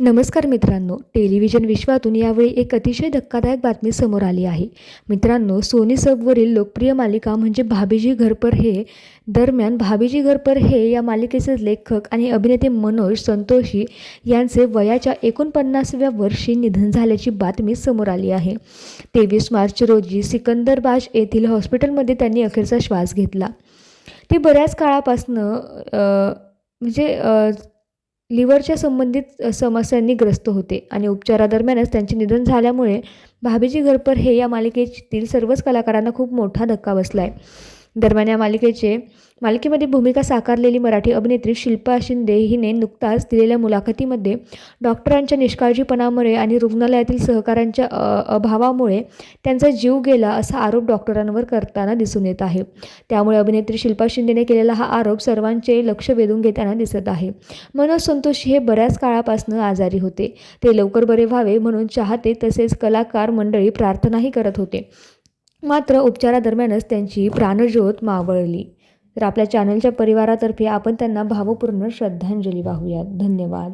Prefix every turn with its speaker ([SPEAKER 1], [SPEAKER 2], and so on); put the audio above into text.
[SPEAKER 1] नमस्कार मित्रांनो टेलिव्हिजन विश्वातून यावेळी एक अतिशय धक्कादायक बातमी समोर आली आहे. मित्रांनो सोनी सबवरील लोकप्रिय मालिका म्हणजे भाभीजी घरपर हे दरम्यान भाभीजी घरपर हे या मालिकेचे लेखक आणि अभिनेते मनोज संतोषी यांचे वयाच्या एकोणपन्नासव्या वर्षी निधन झाल्याची बातमी समोर आली आहे. तेवीस मार्च रोजी सिकंदरबाज येथील हॉस्पिटलमध्ये त्यांनी अखेरचा श्वास घेतला. ते बऱ्याच काळापासनं म्हणजे लिव्हरच्या संबंधित समस्यांनी ग्रस्त होते आणि उपचारादरम्यानच त्यांचे निधन झाल्यामुळे भाभीजी घरपर हे या मालिकेतील सर्वच कलाकारांना खूप मोठा धक्का बसला आहे दरम्यान या मालिकेचे मालिकेमध्ये भूमिका साकारलेली मराठी अभिनेत्री शिल्पा शिंदे हिने नुकताच दिलेल्या मुलाखतीमध्ये डॉक्टरांच्या निष्काळजीपणामुळे आणि रुग्णालयातील सहकाऱ्यांच्या अभावामुळे त्यांचा जीव गेला असा आरोप डॉक्टरांवर करताना दिसून येत आहे. त्यामुळे अभिनेत्री शिल्पा शिंदेने केलेला हा आरोप सर्वांचे लक्ष वेधून घेताना दिसत आहे. मनोज संतोषी हे बऱ्याच काळापासून आजारी होते. ते लवकर बरे व्हावे म्हणून चाहते तसेच कलाकार मंडळी प्रार्थनाही करत होते. मात्र उपचारादरम्यानच त्यांची प्राणज्योत मावळली. तर आपल्या चॅनलच्या परिवारातर्फे आपण त्यांना भावपूर्ण श्रद्धांजली वाहूयात. धन्यवाद.